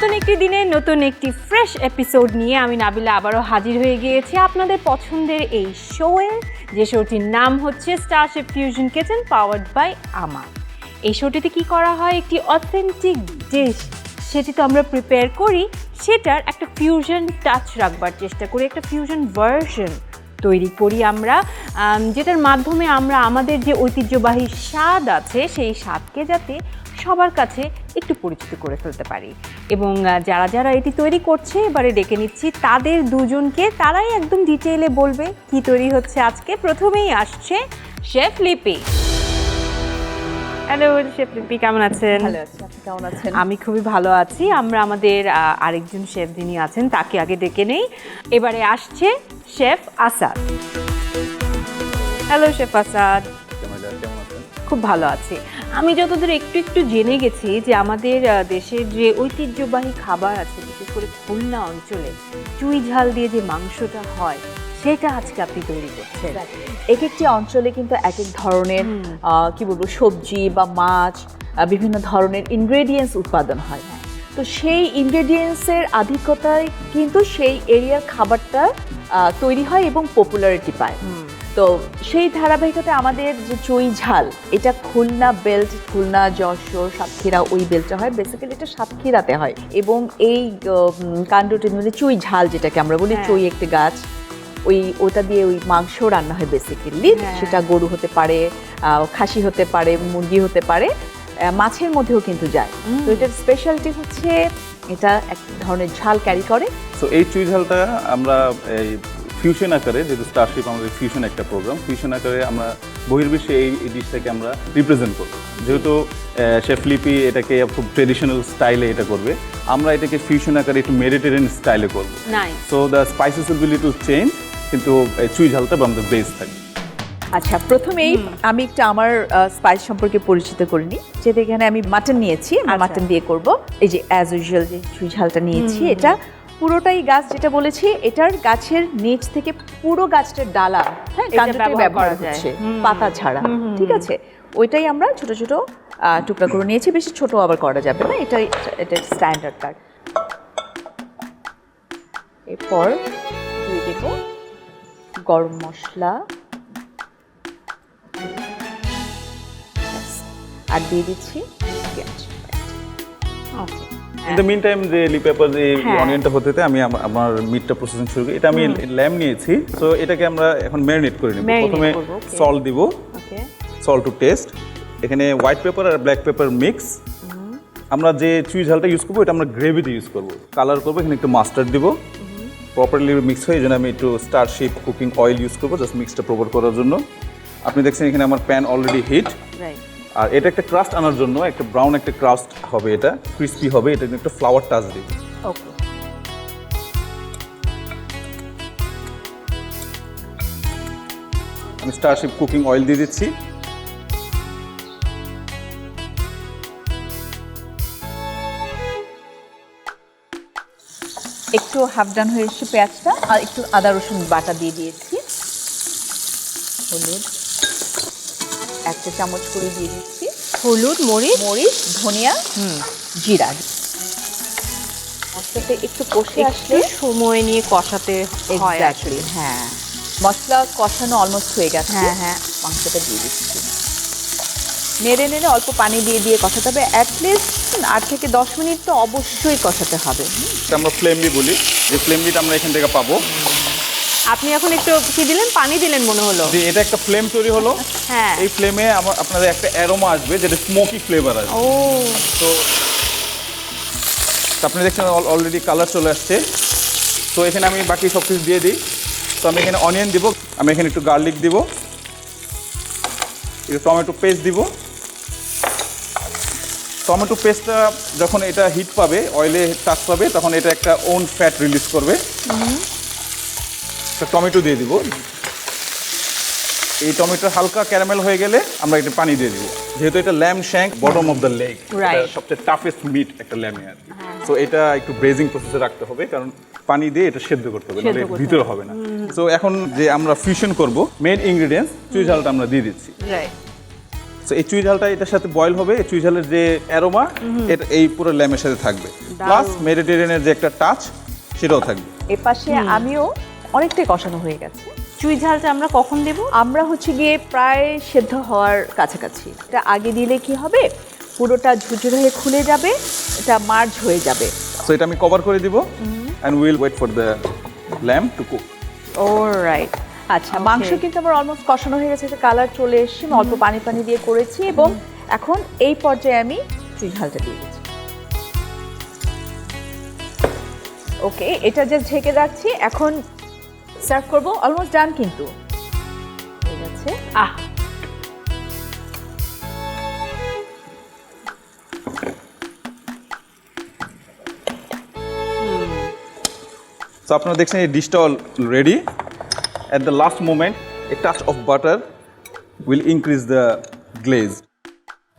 নতুন একটি দিনে নতুন একটি ফ্রেশ এপিসোড নিয়ে আমি নাবিলা আবারও হাজির হয়ে গিয়েছি আপনাদের পছন্দের এই শোয়ে যে শোটির নাম হচ্ছে Starship fusion kitchen powered by আমার এই শোটিতে কি করা হয়? একটি অথেন্টিক ডিশ সেটি তো আমরা প্রিপেয়ার করি। সেটার একটা ফিউশন টাচ রাখবার চেষ্টা করি একটা ফিউশন ভার্সন তৈরি করি আমরা। আম, যেটার মাধ্যমে আমরা আমাদের যে ঐতিহ্যবাহী স্বাদ আছে সেই স্বাদকে যাতে সবার কাছে একটু পরিচিত করে ফেলতে পারি। এবং যারা যারা এটি তৈরি করছে এবারে ডেকে নিচ্ছি তাদের দুজনকে তারাই একদম ডিটেইলে বলবে কি তৈরি হচ্ছে আজকে। প্রথমেই আসছে chef Lipi. Hello chef Lipi কেমন আছেন? কেমন আছেন? আমি খুবই ভালো আছি। আমরা আমাদের আরেকজন শেফ যিনি আছেন তাকে আগে ডেকে নেই। এবারে আসছে chef Asad. Hello chef Asad. খুব ভালো আছি। আমি যতদূর একটু একটু জেনে গেছি যে আমাদের দেশের যে ঐতিহ্যবাহী খাবার আছে বিশেষ করে খুলনা অঞ্চলে চুই ঝাল দিয়ে যে মাংসটা হয় সেটা আজকে আপনি তৈরি করছেন। এক একটি অঞ্চলে কিন্তু এক এক ধরনের কি বলব সবজি বা মাছ বিভিন্ন ধরনের ইনগ্রেডিয়েন্টস উৎপাদন হয়। তো সেই ইনগ্রেডিয়েন্টসের আধিক্যতায় কিন্তু সেই এরিয়ার খাবারটা তৈরি হয় এবং পপুলারিটি পায়। তো সেই ধারাবাহিকতায় আমাদের যে চই ঝাল এটা খুলনা বেল্ট খুলনা যশোর সাতক্ষীরা ওই বেল্টটা হয়। বেসিক্যালি এটা সাতক্ষীরাতে হয় এবং এই কাণ্ডটির মধ্যে চুই ঝাল যেটাকে আমরা বলি হ্যাঁ। চই একটি গাছ ওই ওটা দিয়ে ওই মাংস রান্না হয় বেসিক্যালি। সেটা গরু হতে পারে আহ, খাসি হতে পারে মুরগি হতে পারে মাছের মধ্যেও কিন্তু যায়। তো এটার স্পেশালিটি হচ্ছে এটা এক ধরনের ঝাল ক্যারি করে। তো এই চুই ঝালটা আমরা এই ফিউশন আকারে যেহেতু স্টারশিপ আমাদের ফিউশন একটা প্রোগ্রাম ফিউশন আকারে আমরা বহির্বিশ্বে এই এই ডিশটাকে আমরা রিপ্রেজেন্ট করব। যেহেতু শেফ লিপি এটাকে খুব ট্রেডিশনাল স্টাইলে এটা করবে আমরা এটাকে ফিউশন আকারে একটু মেডিটেরিয়ান স্টাইলে করব। So the spices will be little change কিন্তু চুই ঝালটা আমাদের বেস থাকবে আচ্ছা প্রথমেই আমি একটা আমার স্পাইস সম্পর্কে পরিচিত করে নিই। যেটা এখানে আমি মাটন নিয়েছি আচ্ছা। মাটন দিয়ে করব। এই যে অ্যাজ ইউজুয়াল যে চুই ঝালটা নিয়েছি এটা পুরোটাই গাছ যেটা বলেছি এটার গাছের নিচ থেকে পুরো গাছটার ডালা হ্যাঁ ব্যবহার। হচ্ছে পাতা ছাড়া ঠিক আছে? ওইটাই আমরা ছোট ছোট টুকরা করে নিয়েছি বেশি ছোট আবার করা যাবে না এটাই এটা স্ট্যান্ডার্ড কার্ড এরপর দিয়ে দেব গরম মশলা। আর দিয়ে দিচ্ছি পেঁয়াজ। Okay in the mean time যে লি পেপার যে হ্যাঁ। অনিয়নটা হতে হতে আমি আমা- আমার মিটটা প্রসেসিং শুরু করি। এটা আমি ল্যাম নিয়েছি। সো এটাকে আমরা এখন ম্যারিনেট করে নেব। প্রথমে সল্ট দিব। সল্ট টু টেস্ট এখানে হোয়াইট পেপার আর ব্ল্যাক পেপার মিক্স আমরা যে চুই ঝালটা ইউজ করব এটা আমরা গ্রেভিতে ইউজ করব। কালার করব এখানে একটু মাস্টার্ড দিব। প্রপারলি মিক্স হয়ে এই জন্য আমি একটু স্টারশিপ কুকিং অয়েল ইউজ করব জাস্ট মিক্সটা প্রপার করার জন্য। আপনি দেখছেন এখানে আমার প্যান অলরেডি হিট রাইট আর এটা একটা ক্রাস্ট আনার জন্য একটা ব্রাউন একটা ক্রাস্ট হবে এটা ক্রিস্পি হবে এটা একটা ফ্লাওয়ার টাচ দিব ওকে আমি স্টারশিপ কুকিং অয়েল দিয়ে দিচ্ছি। একটু হাফ ডান হয়ে এসছে পেঁয়াজটা আর একটু আদা রসুন বাটা দিয়ে দিয়েছি। হলুদ। একটা চামচ করে দিয়ে দিচ্ছি। হলুদ মরিচ। মরিচ ধনিয়া হুম জিরা। মশলাটা একটু কষে আসলে সময় নিয়ে কষাতে হয় এক্স্যাক্টলি হ্যাঁ। মশলা কষানো অলমোস্ট হয়ে গেছে। হ্যাঁ, হ্যাঁ। মাংসটা দিয়ে দিচ্ছি। নেড়ে নেড়ে অল্প পানি দিয়ে দিয়ে কষাতে হবে। অ্যাটলিস্ট আট থেকে দশ মিনিট তো অবশ্যই কষাতে হবে। হুম। আমরা ফ্লেমলি বলি যে ফ্লেমলিটা আমরা এখান থেকে পাবো আপনি এখন একটু কি দিলেন? পানি দিলেন মনে হলো। যে এটা একটা ফ্লেম তৈরি হলো। হ্যাঁ। এই ফ্লেমে আমার আপনাদের একটা অ্যারোমা আসবে যেটা স্মোকি ফ্লেভার আসবে। ও। তো তো আপনি দেখছেন অলরেডি কালার চলে আসছে। তো এখানে আমি বাকি সব কিছু দিয়ে দিই। তো আমি এখানে অনিয়ন দিব আমি এখানে একটু গার্লিক দিব। একটু টমেটো পেস্ট দিব। টমেটো পেস্টটা যখন এটা হিট পাবে অয়েলে টাচ পাবে তখন এটা একটা ওন ফ্যাট রিলিজ করবে। তো টমেটো দিয়ে দিব। এই টমেটো হালকা ক্যারামেল হয়ে গেলে আমরা এটা পানি দিয়ে দিব। যেহেতু এটা lamb shank bottom of the leg সবচেয়ে টাফেস্ট মিট একটা ল্যামে আর কি। তো এটা একটু ব্রেজিং প্রসেসে রাখতে হবে কারণ পানি দিয়ে এটা সেদ্ধ করতে হবে নাহলে ভিতরে হবে না। তো এখন যে আমরা ফিউশন করব মেন ইনগ্রেডিয়েন্টস চুই ঝালটা আমরা দিয়ে দিচ্ছি। রাইট তো এই চুই ঝালটা এটার সাথে বয়েল হবে এই চুই ঝালের যে অ্যারোমা এটা এই পুরো ল্যামের সাথে থাকবে। প্লাস মেডিটেরিয়ানের যে একটা টাচ সেটাও থাকবে। এ পাশে আমিও অনেকটাই কষানো হয়ে গেছে। চুই ঝালটা আমরা কখন দেব? আমরা হচ্ছে গিয়ে প্রায় সেদ্ধ হওয়ার কাছাকাছি। এটা আগে দিলে কি হবে? পুরোটা ঝুরঝুরে হয়ে খুলে যাবে এটা মার্জ হয়ে যাবে। সো এটা আমি কভার করে দিব and will wait for the lamb to cook O right আচ্ছা মাংস কিন্তু আমার অলমোস্ট কষানো হয়ে গেছে কালার চলে এসেছে আমি অল্প পানি পানি দিয়ে করেছি এবং এখন এই পর্যায়ে আমি চুই ঝালটা দিয়ে দিচ্ছি। ওকে এটা জাস্ট ঢেকে রাখছি। এখন সার্ভ করব অলমোস্ট ডান কিন্তু। ঠিক আছে? আহ! সো আপনারা দেখছেন এই ডিশটা already at the last moment a touch of butter will increase the glaze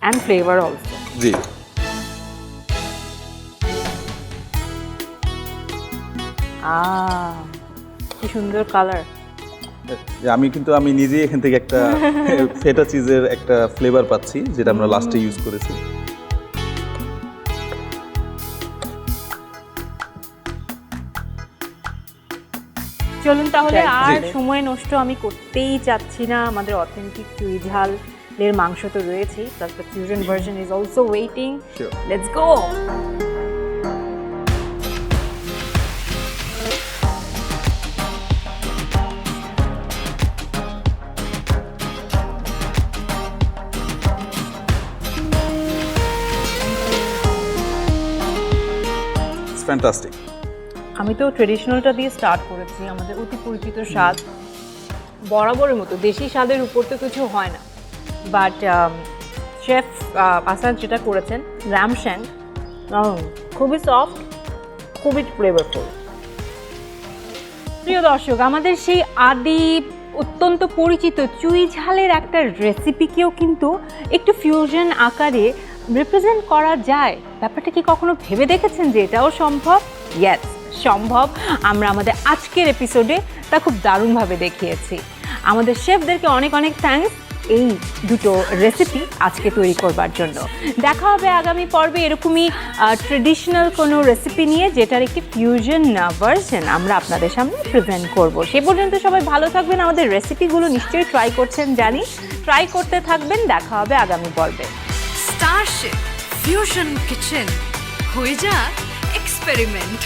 and flavour also জি। আহ কি সুন্দর কালার আমি কিন্তু আমি নিজেই এখান থেকে একটা ফেটা চিজের একটা ফ্লেভার পাচ্ছি যেটা আমরা লাস্টে ইউজ করেছি। চলুন তাহলে আর সময় নষ্ট আমি করতেই চাচ্ছি না আমাদের অথেন্টিক চুই ঝালের মাংস তো রয়েছেই plus the fusion version is also waiting let's go fantastic আমি তো ট্রেডিশনালটা দিয়ে স্টার্ট করেছি আমাদের অতি পরিচিত স্বাদ। বরাবরের মতো দেশি স্বাদের উপর তো কিছু হয় না। বাট শেফ আসাদ যেটা করেছেন র্যামশ্যাং খুবই সফট খুবই ফ্লেভারফুল প্রিয় দর্শক আমাদের সেই আদি অত্যন্ত পরিচিত চুই ঝালের একটা রেসিপিকেও কিন্তু একটু ফিউশন আকারে রিপ্রেজেন্ট করা যায়, ব্যাপারটা কি কখনো ভেবে দেখেছেন যে এটাও সম্ভব? ইয়েস সম্ভব। আমরা আমাদের আজকের এপিসোডে তা খুব দারুণভাবে দেখিয়েছি। আমাদের শেফদেরকে অনেক অনেক থ্যাঙ্কস এই দুটো রেসিপি আজকে তৈরি করবার জন্য। দেখা হবে আগামী পর্বে এরকমই ট্রেডিশনাল কোনো রেসিপি নিয়ে, যেটার একটি ফিউশন ভার্সন আমরা আপনাদের সামনে প্রেজেন্ট করব। সে পর্যন্ত সবাই ভালো থাকবেন। আমাদের রেসিপিগুলো নিশ্চয়ই ট্রাই করছেন জানি। ট্রাই করতে থাকবেন। দেখা হবে আগামী পর্বে। Starship Fusion Kitchen হয়ে যাক এক্সপেরিমেন্ট